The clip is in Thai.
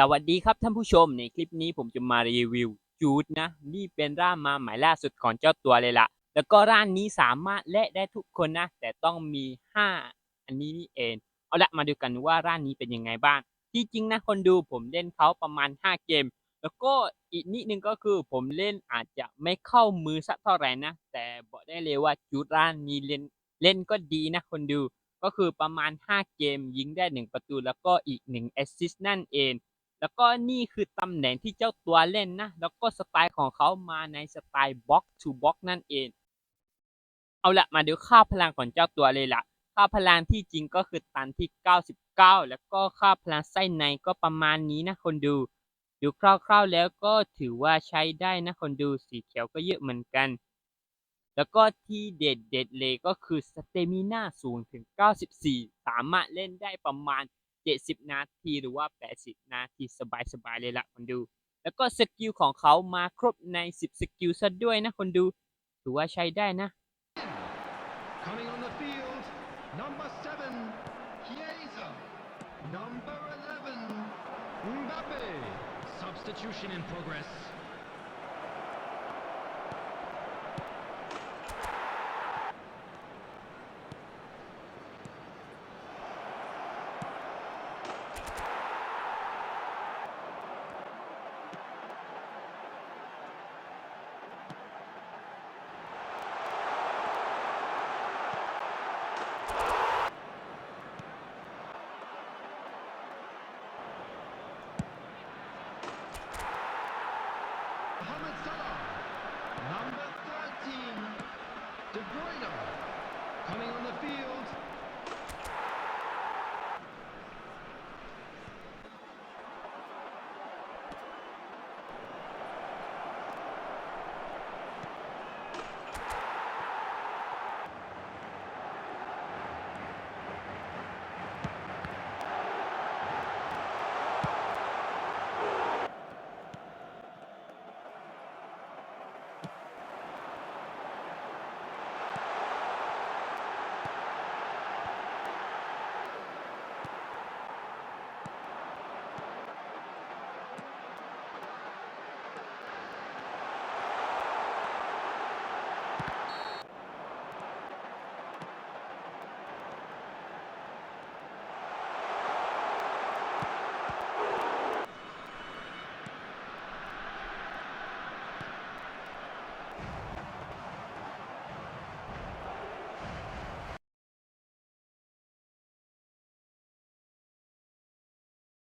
สวัสดีครับท่านผู้ชมในคลิปนี้ผมจะมารีวิวจูดนะ นี่เป็นร่ามมาหมายล่าสุดของเจ้าตัวเลยล่ะ แล้วก็ร้านนี้สามารถเละได้ทุกคนนะ แต่ต้องมี 5 อันนี้นี่เอง เอาละมาดูกันว่าร้านนี้เป็นยังไงบ้างที่จริงนะคนดูผมเล่นเขาประมาณ 5 เกม แล้วก็อีกนิดนึงก็คือผมเล่นอาจจะไม่เข้ามือสักเท่าไหร่นะ แต่บอกได้เลยว่าจูดร้านนี้เล่นเล่นก็ดีนะคนดูก็คือประมาณ 5 เกมยิงได้ 1 ประตูแล้วก็อีก1แอสซิสต์นั่นเอง แล้วก็นี่คือตำแหน่งที่เจ้าตัวเล่นนะ แล้วก็สไตล์ของเขามาในสไตล์บ็อกทูบ็อกนั่นเอง เอาละมาดูค่าพลังของเจ้าตัวเลยล่ะค่าพลังที่จริงก็คือตันที่ 99 แล้วก็ค่าพลังไส้ในก็ประมาณนี้นะคนดู ดูคร่าวๆแล้วก็ถือว่าใช้ได้นะคนดูสีเขียวก็เยอะเหมือนกัน แล้วก็ที่เด็ดเด็ดๆเลยก็คือสเตมิน่าสูงถึง 94 สามารถเล่นได้ประมาณ 70 นาทีหรือว่า 80 นาทีสบายๆเลยละคนดู แล้วก็สกิลของเขามาครบใน 10 สกิลซะด้วยนะคนดู ถือว่าใช้ได้นะ Coming on the field, number seven, Chiesa. Number 11, Mbappe. Substitution in progress. Mohamed Salah. Number 13, De Bruyne. Coming on the field,